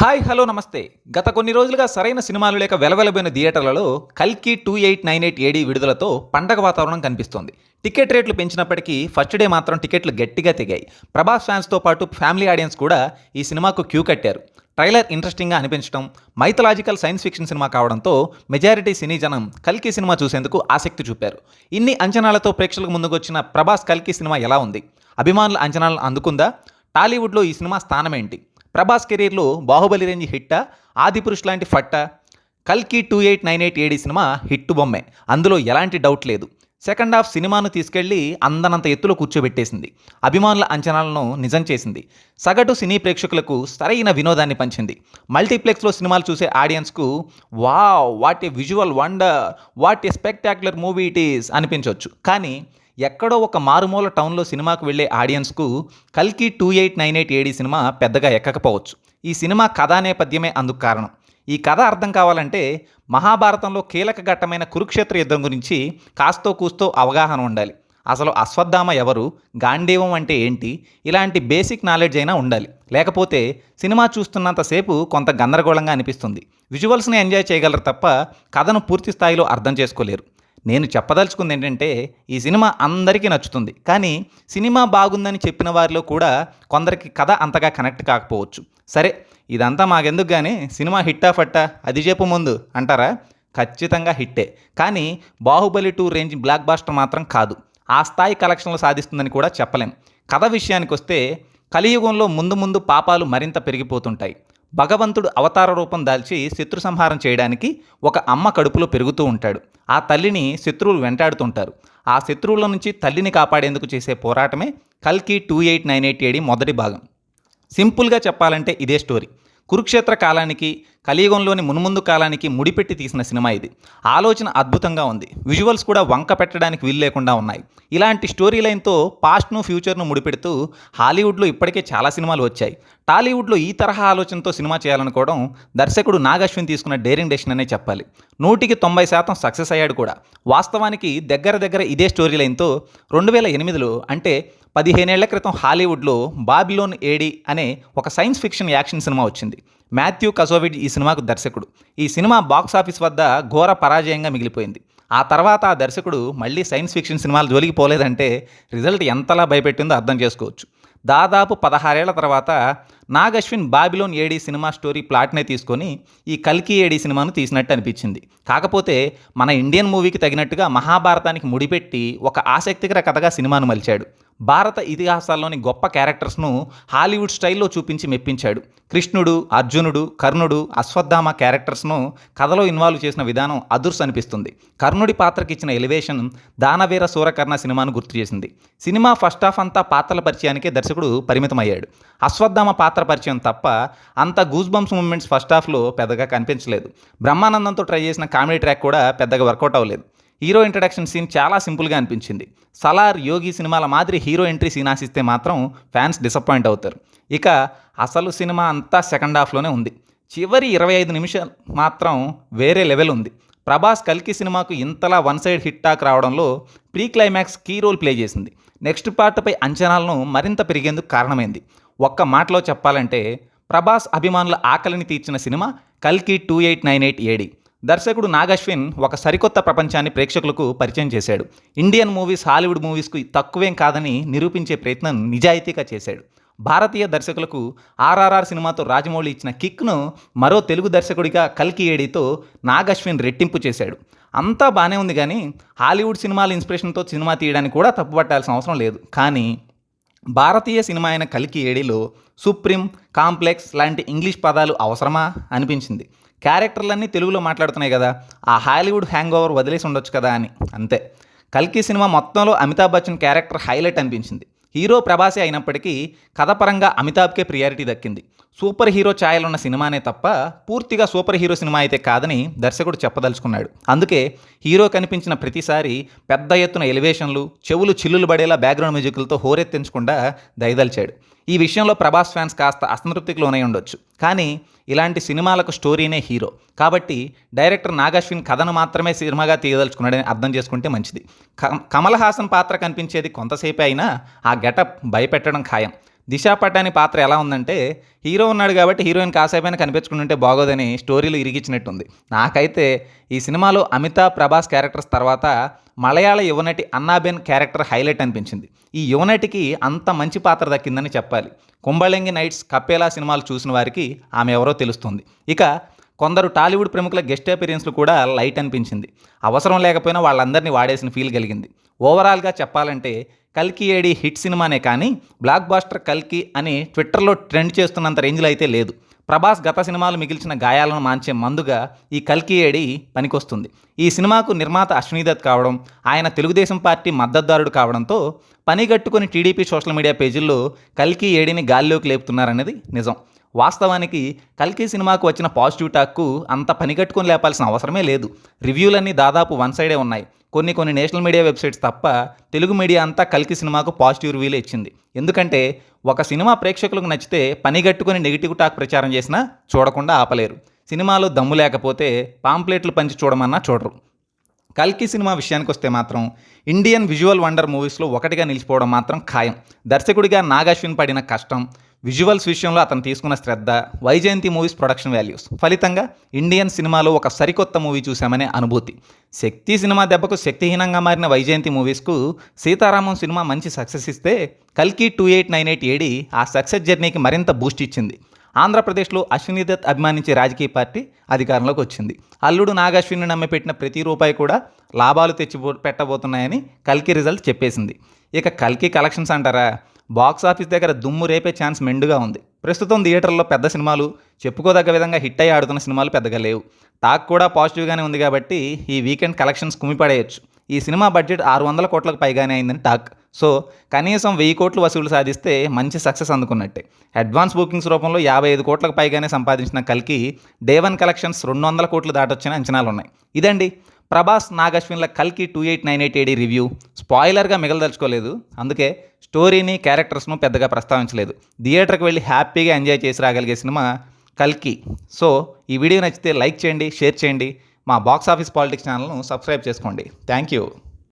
Hi hello నమస్తే. గత కొన్ని రోజులుగా సరైన సినిమాలు లేక వెలవెలబోయిన థియేటర్లలో కల్కి two eight nine eight AD విడుదలతో పండగ వాతావరణం కనిపిస్తోంది. టికెట్ రేట్లు పెంచినప్పటికీ ఫస్ట్ డే మాత్రం టికెట్లు గట్టిగా తెగాయి. ప్రభాస్ ఫ్యాన్స్తో పాటు ఫ్యామిలీ ఆడియన్స్ కూడా ఈ సినిమాకు క్యూ కట్టారు. ట్రైలర్ ఇంట్రెస్టింగ్గా అనిపించడం మైథలాజికల్ సైన్స్ ఫిక్షన్ సినిమా కావడంతో మెజారిటీ సినీ జనం కల్కి సినిమా చూసేందుకు ఆసక్తి చూపారు. ఇన్ని అంచనాలతో ప్రేక్షకులకు ముందుకొచ్చిన ప్రభాస్ కల్కి సినిమా ఎలా ఉంది? అభిమానుల అంచనాలను అందుకుందా? టాలీవుడ్లో ఈ సినిమా స్థానం ఏంటి ప్రభాస్ కెరీర్లో బాహుబలి రేంజ్ హిట్టా ఆదిపురుష్ లాంటి ఫట్టా కల్కి two eight nine eight AD cinema hit బొమ్మే. అందులో ఎలాంటి డౌట్ లేదు. సెకండ్ హాఫ్ సినిమాను తీసుకెళ్ళి అందనంత ఎత్తులో కూర్చోబెట్టేసింది. అభిమానుల అంచనాలను నిజం చేసింది. సగటు సినీ ప్రేక్షకులకు సరైన వినోదాన్ని పంచింది. మల్టీప్లెక్స్లో సినిమాలు చూసే ఆడియన్స్కు వా what a visual wonder what a spectacular movie it is అనిపించవచ్చు కానీ ఎక్కడో ఒక మారుమూల టౌన్లో సినిమాకు వెళ్ళే ఆడియన్స్కు కల్కి two eight nine eight AD cinema పెద్దగా ఎక్కకపోవచ్చు. ఈ సినిమా కథా నేపథ్యమే అందుకు కారణం. ఈ కథ అర్థం కావాలంటే మహాభారతంలో కీలక ఘట్టమైన కురుక్షేత్ర యుద్ధం గురించి కాస్తో కూస్తో అవగాహన ఉండాలి. అసలు అశ్వత్థామ ఎవరు? గాంధీవం అంటే ఏంటి? ఇలాంటి బేసిక్ నాలెడ్జ్ అయినా ఉండాలి. లేకపోతే సినిమా చూస్తున్నంతసేపు కొంత గందరగోళంగా అనిపిస్తుంది. విజువల్స్ని ఎంజాయ్ చేయగలరు తప్ప కథను పూర్తి స్థాయిలో అర్థం చేసుకోలేరు. నేను చెప్పదలుచుకుంది ఏంటంటే ఈ సినిమా అందరికీ నచ్చుతుంది. కానీ సినిమా బాగుందని చెప్పిన వారిలో కూడా కొందరికి కథ అంతగా కనెక్ట్ కాకపోవచ్చు. సరే ఇదంతా మాకెందుకు కానీ సినిమా హిట్టా ఫట్టా? అది చెప్పు ముందు. అంటారా? ఖచ్చితంగా హిట్టే. కానీ Baahubali two range blockbuster మాత్రం కాదు. ఆ స్థాయి కలెక్షన్లు సాధిస్తుందని కూడా చెప్పలేం. కథ విషయానికి వస్తే కలియుగంలో ముందు ముందు పాపాలు మరింత పెరిగిపోతుంటాయి. భగవంతుడు అవతార రూపం దాల్చి శత్రు సంహారం చేయడానికి ఒక అమ్మ కడుపులో పెరుగుతూ ఉంటాడు. ఆ తల్లిని శత్రువులు వెంటాడుతుంటారు. ఆ శత్రువుల నుంచి తల్లిని కాపాడేందుకు చేసే పోరాటమే కల్కి two eight nine eight AD మొదటి భాగం. సింపుల్గా చెప్పాలంటే ఇదే స్టోరీ. కురుక్షేత్ర కాలానికి కలియుగంలోని మునుముందు కాలానికి ముడిపెట్టి తీసిన సినిమా ఇది. ఆలోచన అద్భుతంగా ఉంది. విజువల్స్ కూడా వంక పెట్టడానికి వీలు లేకుండా ఉన్నాయి. ఇలాంటి స్టోరీ లైన్తో పాస్ట్ను ఫ్యూచర్ను ముడిపెడుతూ హాలీవుడ్లో ఇప్పటికే చాలా సినిమాలు వచ్చాయి. టాలీవుడ్లో ఈ తరహా ఆలోచనతో సినిమా చేయాలనుకోవడం దర్శకుడు నాగశ్విన్ తీసుకున్న డేరింగ్ డెసిషన్ అనే చెప్పాలి. నూటికి తొంభై శాతం సక్సెస్ అయ్యాడు కూడా. వాస్తవానికి దగ్గర దగ్గర ఇదే స్టోరీ లైన్తో రెండు వేల ఎనిమిదిలో అంటే పదిహేనేళ్ళ క్రితం హాలీవుడ్లో బాబిలోన్ ఏడి అనే ఒక సైన్స్ ఫిక్షన్ యాక్షన్ సినిమా వచ్చింది. మాథ్యూ కసోవిడ్ ఈ సినిమాకు దర్శకుడు. ఈ సినిమా బాక్స్ ఆఫీస్ వద్ద ఘోర పరాజయంగా మిగిలిపోయింది. ఆ తర్వాత ఆ దర్శకుడు మళ్ళీ సైన్స్ ఫిక్షన్ సినిమాలు జోలికి పోలేదంటే రిజల్ట్ ఎంతలా భయపెట్టిందో అర్థం చేసుకోవచ్చు. దాదాపు పదహారేళ్ళ తర్వాత Nag Ashwin Babylon AD cinema story ప్లాట్నే తీసుకొని ఈ కల్కి ఏడీ సినిమాను తీసినట్టు అనిపించింది. కాకపోతే మన ఇండియన్ మూవీకి తగినట్టుగా మహాభారతానికి ముడిపెట్టి ఒక ఆసక్తికర కథగా సినిమాను మలిచాడు. భారత ఇతిహాసాల్లోని గొప్ప క్యారెక్టర్స్ను హాలీవుడ్ స్టైల్లో చూపించి మెప్పించాడు. కృష్ణుడు అర్జునుడు కర్ణుడు అశ్వత్థామ క్యారెక్టర్స్ను కథలో ఇన్వాల్వ్ చేసిన విధానం అదుర్స్ అనిపిస్తుంది. కర్ణుడి పాత్రకి ఇచ్చిన ఎలివేషన్ దానవీర సూరకర్ణ సినిమాను గుర్తు చేసింది. సినిమా ఫస్ట్ హాఫ్ అంతా పాత్రల పరిచయానికే దర్శకుడు పరిమితమయ్యాడు. అశ్వత్థామ పాత్ర పరిచయం తప్ప అంత గూస్ బంప్స్ మూమెంట్స్ ఫస్ట్ హాఫ్లో పెద్దగా కనిపించలేదు. బ్రహ్మానందంతో ట్రై చేసిన కామెడీ ట్రాక్ కూడా పెద్దగా వర్కౌట్ అవ్వలేదు. హీరో ఇంట్రడక్షన్ సీన్ చాలా సింపుల్గా అనిపించింది. సలార్ యోగి సినిమాల మాదిరి హీరో ఎంట్రీ సీన్ ఆశిస్తే మాత్రం ఫ్యాన్స్ డిసప్పాయింట్ అవుతారు. ఇక అసలు సినిమా అంతా సెకండ్ హాఫ్లోనే ఉంది. చివరి ఇరవై ఐదు నిమిషాలు మాత్రం వేరే లెవెల్ ఉంది. ప్రభాస్ కల్కి సినిమాకు ఇంతలా వన్ సైడ్ హిట్ టాక్ రావడంలో pre climax key role play చేసింది. నెక్స్ట్ పార్ట్పై అంచనాలను మరింత పెరిగేందుకు కారణమైంది. ఒక్క మాటలో చెప్పాలంటే ప్రభాస్ అభిమానుల ఆకలిని తీర్చిన సినిమా కల్కి two eight nine eight AD. దర్శకుడు నాగశ్విన్ ఒక సరికొత్త ప్రపంచాన్ని ప్రేక్షకులకు పరిచయం చేశాడు. ఇండియన్ మూవీస్ హాలీవుడ్ మూవీస్కు తక్కువేం కాదని నిరూపించే ప్రయత్నం నిజాయితీగా చేశాడు. భారతీయ దర్శకులకు ఆర్ఆర్ఆర్ సినిమాతో రాజమౌళి ఇచ్చిన కిక్ను మరో తెలుగు దర్శకుడిగా కల్కి ఏడితో నాగశ్విన్ రెట్టింపు చేశాడు. అంతా బాగానే ఉంది కానీ హాలీవుడ్ సినిమాల ఇన్స్పిరేషన్తో సినిమా తీయడానికి కూడా తప్పుపట్టాల్సిన అవసరం లేదు. కానీ భారతీయ సినిమా అయిన కలికి ఏడిలో సుప్రీం కాంప్లెక్స్ లాంటి ఇంగ్లీష్ పదాలు అవసరమా అనిపించింది. క్యారెక్టర్లన్నీ తెలుగులో మాట్లాడుతున్నాయి కదా ఆ హాలీవుడ్ హ్యాంగ్ ఓవర్ వదిలేసి ఉండొచ్చు కదా అని. అంతే. కల్కి సినిమా మొత్తంలో అమితాబ్ బచ్చన్ క్యారెక్టర్ హైలైట్ అనిపించింది. హీరో ప్రభాసే అయినప్పటికీ కథపరంగా అమితాబ్కే ప్రియారిటీ దక్కింది. సూపర్ హీరో ఛాయలున్న సినిమానే తప్ప పూర్తిగా సూపర్ హీరో సినిమా అయితే కాదని దర్శకుడు చెప్పదలుచుకున్నాడు. అందుకే హీరో కనిపించిన ప్రతిసారి పెద్ద ఎత్తున ఎలివేషన్లు చెవులు చిల్లులు పడేలా బ్యాక్గ్రౌండ్ మ్యూజిక్లతో హోరెత్తించకుండా దయదలిచాడు. ఈ విషయంలో ప్రభాస్ ఫ్యాన్స్ కాస్త అసంతృప్తికి లోనై ఉండొచ్చు. కానీ ఇలాంటి సినిమాలకు స్టోరీనే హీరో. కాబట్టి డైరెక్టర్ నాగాశ్విన్ కథను మాత్రమే సినిమాగా తీయదలుచుకున్నాడని అర్థం చేసుకుంటే మంచిది. కమల్ హాసన్ పాత్ర కనిపించేది కొంతసేపే అయినా ఆ గెటప్ భయపెట్టడం ఖాయం. దిశా పటాని పాత్ర ఎలా ఉందంటే హీరో ఉన్నాడు కాబట్టి హీరోయిన్ కాసేపైనా కనిపించుకుంటుంటే బాగోదని స్టోరీలు ఇరిగించినట్టుంది నాకైతే ఈ సినిమాలో అమితాబ్ ప్రభాస్ క్యారెక్టర్స్ తర్వాత మలయాళ యువనటి అన్నాబెన్ క్యారెక్టర్ హైలైట్ అనిపించింది. ఈ యువనటికి అంత మంచి పాత్ర దక్కిందని చెప్పాలి. కుంభళింగి నైట్స్ కప్పేలా సినిమాలు చూసిన వారికి ఆమె ఎవరో తెలుస్తుంది. ఇక కొందరు టాలీవుడ్ ప్రముఖుల గెస్ట్ అపీరియన్స్లు కూడా లైట్ అనిపించింది. అవసరం లేకపోయినా వాళ్ళందరినీ వాడేసిన ఫీల్ కలిగింది. ఓవరాల్గా చెప్పాలంటే కల్కి ఏడి హిట్ సినిమానే కానీ బ్లాక్ బాస్టర్ కల్కి అని ట్విట్టర్లో ట్రెండ్ చేస్తున్నంత రేంజ్లో అయితే లేదు. ప్రభాస్ గత సినిమాలు మిగిల్చిన గాయాలను మాంచే మందుగా ఈ కల్కి ఏడి పనికొస్తుంది. ఈ సినిమాకు నిర్మాత అశ్వనీదత్ కావడం ఆయన తెలుగుదేశం పార్టీ మద్దతుదారుడు కావడంతో పనిగట్టుకుని టీడీపీ సోషల్ మీడియా పేజీల్లో కల్కి ఏడిని గాల్లోకి లేపుతున్నారనేది నిజం. వాస్తవానికి కల్కి సినిమాకు వచ్చిన పాజిటివ్ టాక్కు అంత పనిగట్టుకుని లేపాల్సిన అవసరమే లేదు. రివ్యూలన్నీ దాదాపు వన్ సైడే ఉన్నాయి. కొన్ని కొన్ని నేషనల్ మీడియా వెబ్సైట్స్ తప్ప తెలుగు మీడియా అంతా కల్కి సినిమాకు పాజిటివ్ రివ్యూలే ఇచ్చింది. ఎందుకంటే ఒక సినిమా ప్రేక్షకులకు నచ్చితే పనిగట్టుకుని నెగిటివ్ టాక్ ప్రచారం చేసినా చూడకుండా ఆపలేరు. సినిమాలో దమ్ము లేకపోతే పాంప్లెట్లు పంచి చూడమన్నా చూడరు. కల్కి సినిమా విషయానికి వస్తే మాత్రం ఇండియన్ విజువల్ వండర్ మూవీస్లో ఒకటిగా నిలిచిపోవడం మాత్రం ఖాయం. దర్శకుడిగా నాగాశ్విన్ పడిన కష్టం విజువల్స్ విషయంలో అతను తీసుకున్న శ్రద్ధ వైజయంతి మూవీస్ ప్రొడక్షన్ వాల్యూస్ ఫలితంగా ఇండియన్ సినిమాలో ఒక సరికొత్త మూవీ చూశామనే అనుభూతి. శక్తి సినిమా దెబ్బకు శక్తిహీనంగా మారిన వైజయంతి మూవీస్కు సీతారామం సినిమా మంచి సక్సెస్ ఇస్తే కల్కి two eight nine eight AD ఆ సక్సెస్ జర్నీకి మరింత బూస్ట్ ఇచ్చింది. ఆంధ్రప్రదేశ్లో అశ్విని దత్ అభిమానించే రాజకీయ పార్టీ అధికారంలోకి వచ్చింది. అల్లుడు నాగశ్విని నమ్మి పెట్టిన ప్రతి రూపాయి కూడా లాభాలు తెచ్చి పెట్టబోతున్నాయని కల్కి రిజల్ట్ చెప్పేసింది. ఇక కల్కి కలెక్షన్స్ అంటారా? బాక్స్ ఆఫీస్ దగ్గర దుమ్ము రేపే ఛాన్స్ మెండుగా ఉంది. ప్రస్తుతం థియేటర్లో పెద్ద సినిమాలు చెప్పుకోదగ్గ విధంగా హిట్ అయ్యి ఆడుతున్న సినిమాలు పెద్దగా లేవు. టాక్ కూడా పాజిటివ్గానే ఉంది కాబట్టి ఈ వీకెండ్ కలెక్షన్స్ కుమిపడేయచ్చు. ఈ సినిమా బడ్జెట్ ఆరు వందల కోట్లకు పైగానే అయిందని టాక్. సో కనీసం వెయ్యి కోట్లు వసూలు సాధిస్తే మంచి సక్సెస్ అందుకున్నట్టే. అడ్వాన్స్ బుకింగ్స్ రూపంలో యాభై ఐదు కోట్లకు పైగానే సంపాదించిన కల్కి డే వన్ కలెక్షన్స్ రెండు వందల కోట్లు దాటొచ్చని అంచనాలు ఉన్నాయి ఇదండి ప్రభాస్ నాగశ్విన్ల కల్కి two eight nine eight AD review. స్పాయిలర్గా మిగలదలుచుకోలేదు. అందుకే స్టోరీని క్యారెక్టర్స్ను పెద్దగా ప్రస్తావించలేదు. థియేటర్కి వెళ్ళి హ్యాపీగా ఎంజాయ్ చేసి రాగలిగే సినిమా కల్కి. సో ఈ వీడియో నచ్చితే లైక్ చేయండి షేర్ చేయండి. మా బాక్స్ ఆఫీస్ పాలిటిక్స్ ఛానల్ను సబ్స్క్రైబ్ చేసుకోండి. Thank you